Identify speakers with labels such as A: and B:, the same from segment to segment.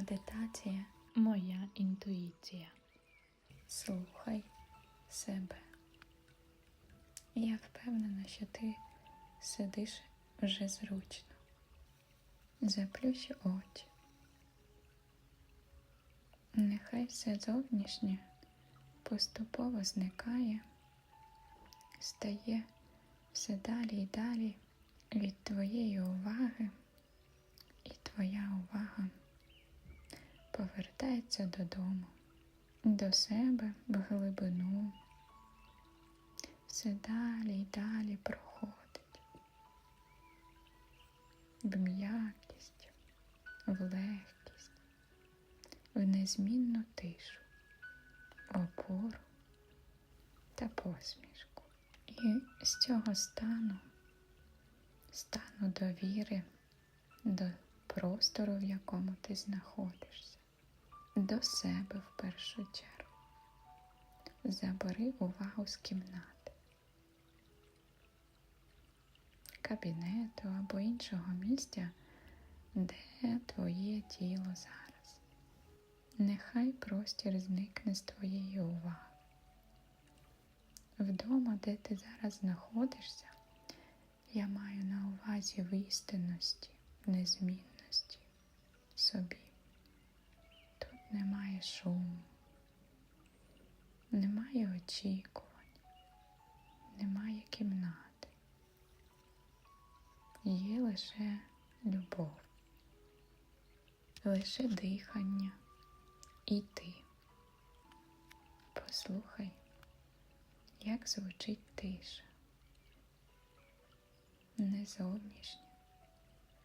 A: Медитація моя інтуїція. Слухай себе. Я впевнена, що ти сидиш вже зручно. Заплющ очі. Нехай все зовнішнє поступово зникає, стає все далі і далі від твоєї уваги, і твоя увага повертається додому, до себе в глибину, все далі і далі проходить. В м'якість, в легкість, в незмінну тишу, в опору та посмішку. І з цього стану, стану довіри до простору, в якому ти знаходишся, до себе в першу чергу. Забери увагу з кімнати, кабінету або іншого місця, де твоє тіло зараз. Нехай простір зникне з твоєї уваги. Вдома, де ти зараз знаходишся, я маю на увазі в істинності, незмінності собі. Немає шуму, немає очікувань, немає кімнати. Є лише любов, лише дихання і ти. Послухай, як звучить тиша. Не зовнішня,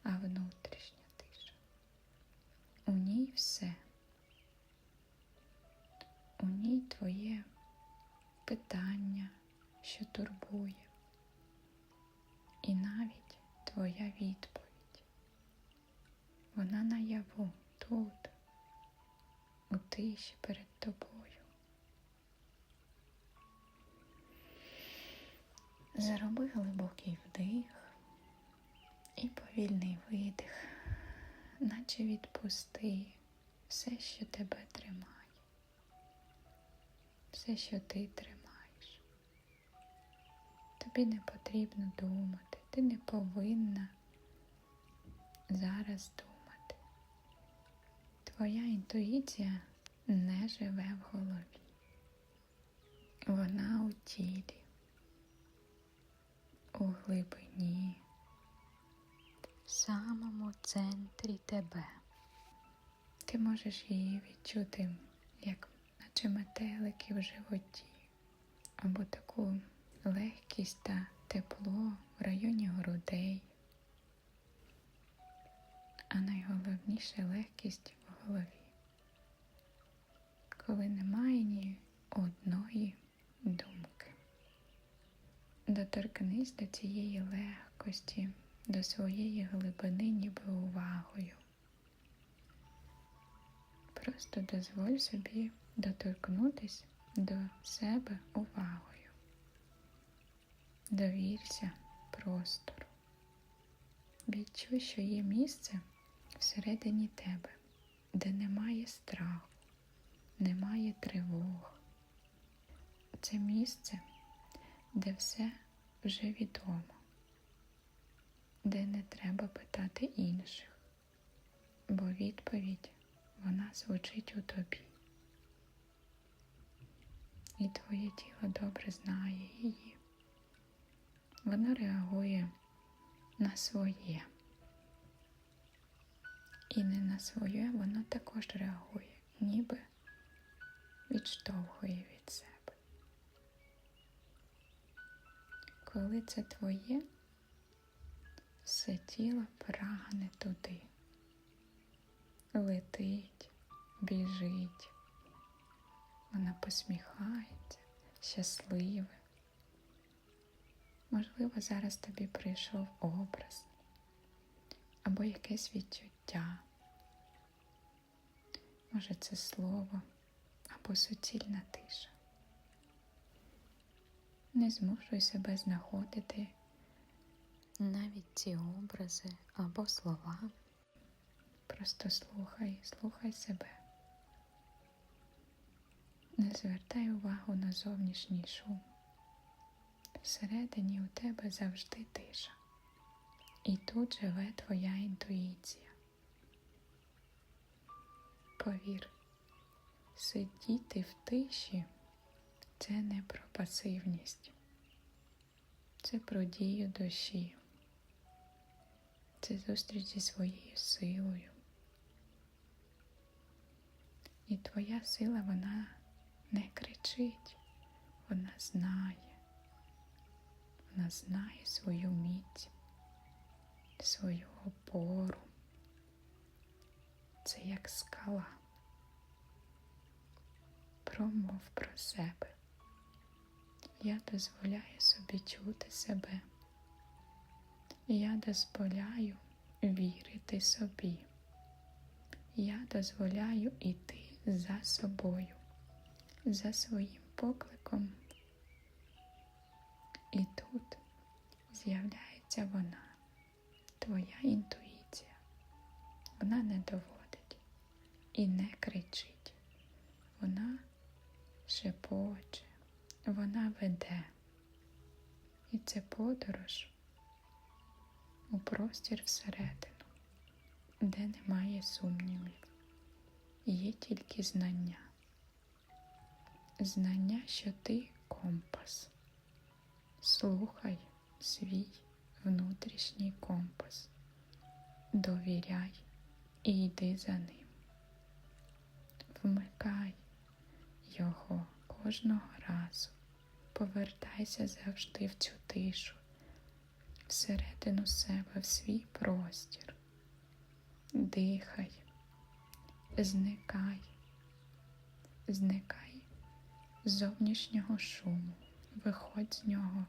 A: а внутрішня тиша. У ній все. У ній твоє питання, що турбує, і навіть твоя відповідь. Вона наяву тут, у тиші перед тобою. Зароби глибокий вдих і повільний видих, наче відпусти все, що тебе тримає, все, що ти тримаєш. Тобі не потрібно думати, ти не повинна зараз думати. Твоя інтуїція не живе в голові. Вона у тілі у глибині, в самому центрі тебе. Ти можеш її відчути, як наче метелики в животі, або таку легкість та тепло в районі грудей, а найголовніше легкість в голові, коли немає ні одної думки. Доторкнись до цієї легкості, до своєї глибини, ніби увагою. Просто дозволь собі доторкнутись до себе увагою. Довірся простору. Відчуй, що є місце всередині тебе, де немає страху, немає тривог. Це місце де все вже відомо, де не треба питати інших, бо відповідь вона звучить у тобі. І твоє тіло добре знає її. Воно реагує на своє. І не на своє воно також реагує, ніби відштовхує від себе. коли це твоє, все тіло прагне туди, летить, біжить, вона посміхається, щасливе. Можливо, зараз тобі прийшов образ або якесь відчуття. Може, це слово або суцільна тиша. Не змушуй себе знаходити навіть ці образи або слова. Просто слухай, слухай себе. Не звертай увагу на зовнішній шум. Всередині у тебе завжди тиша. І тут живе твоя інтуїція. Повір, сидіти в тиші це не про пасивність, це про дію душі, це зустріч зі своєю силою. І твоя сила, вона не кричить, вона знає, вона знає свою міць, свою опору. Це як скала. Промов про себе. Я дозволяю собі чути себе. Я дозволяю вірити собі. Я дозволяю іти за собою, за своїм покликом. І тут з'являється вона, твоя інтуїція. Вона не доводить і не кричить. Вона шепоче, вона веде. І це подорож у простір всередину, де немає сумнівів, є тільки знання. Знання, що ти компас. Слухай свій внутрішній компас, довіряй і йди за ним. Вмикай його кожного разу, повертайся завжди в цю тишу, всередину себе, в свій простір. Дихай, зникай, зникай зовнішнього шуму, виходь з нього.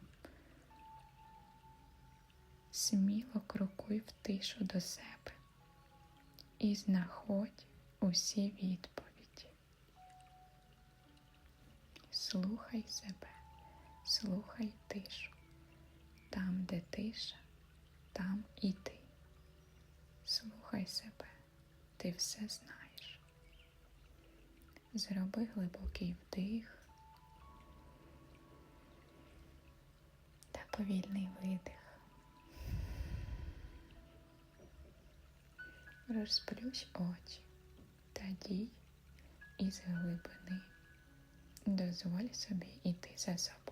A: Сміло крокуй в тишу до себе і знаходь усі відповіді. Слухай себе, слухай тишу. Там, де тиша, там і ти. Слухай себе, ти все знаєш. Зроби глибокий вдих повільний видих. Розплющ очі та дій із глибини. Дозволь собі йти за собою.